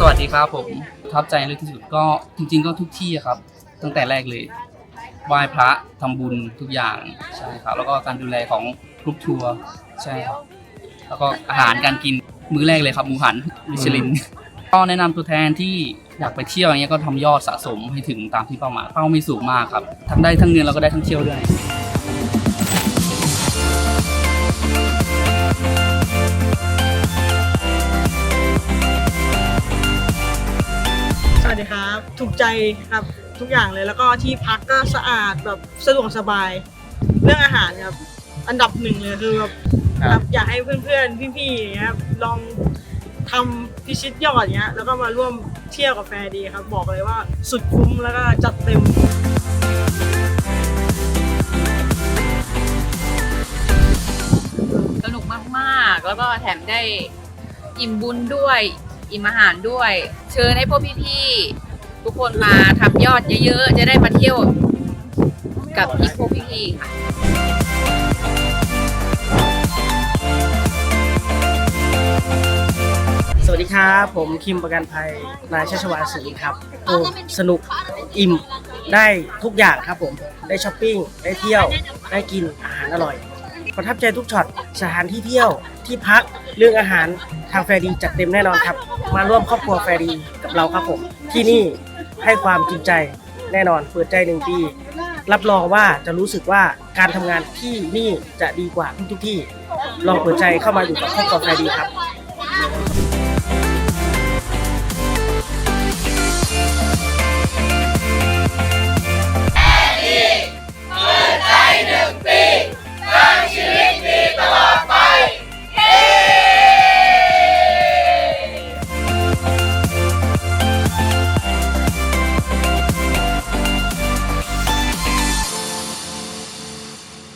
สวัสดีครับผมประทับใจเลยที่สุดก็จริง ๆ ก็ทุกที่อะครับ ตั้งแต่แรกเลยไหว้พระทำบุญทุกอย่างใช่ครับ แล้วก็การดูแลของกรุ๊ปทัวร์ใช่ครับ แล้วก็อาหารการกินมื้อแรกเลยครับหมูหันมิชลิน ก็แนะนำตัวแทนที่อยากไปเที่ยวอย่างเงี้ยก็ทำยอดสะสมให้ถึงตามที่เป้าหมายเป้าไม่สูงมากครับทั้งได้ทั้งเงินแล้วก็ได้ทั้งเที่ยวด้วย ถูกใจครับทุกอย่างเลยแล้วก็ที่พักก็สะอาดแบบสะดวกสบาย เรื่องอาหารครับ อันดับหนึ่งเลยคือแบบครับแบบอยากให้เพื่อนๆ พี่ๆอย่างเงี้ยครับลองทำพิชิตยอดอย่างเงี้ยแล้วก็มาร่วมเที่ยวกับแฟร์ดีครับ บอกเลยว่าสุดคุ้มแล้วก็จัดเต็ม สนุกมากๆ แล้วก็แถมได้อิ่มบุญด้วย อิ่มอาหารด้วย เชิญให้พวกพี่ๆ ทุกคนมาทำยอดเยอะๆ จะได้มาเที่ยวกับอีกพวกพี่ๆค่ะสวัสดีครับ ผมคิมประกันภัยนายชัชวานศรีครับโอ้สนุกอิ่มได้ทุกอย่างครับผม ได้ช้อปปิ้ง ได้เที่ยว ได้กินอาหารอร่อย ประทับใจทุกช็อตสถานที่เที่ยวที่พักเรื่องอาหารทางแฟรดีจัดเต็มแน่นอนครับ มาร่วมครอบครัวแฟรดีกับเราครับผม ที่นี่ให้ความจริงใจแน่นอนเปิดใจหนึ่งปี รับรองว่าจะรู้สึกว่าการทำงานที่นี่จะดีกว่าทุกๆที่ ลองเปิดใจเข้ามาอยู่กับครอบครัวแฟร์ดีครับ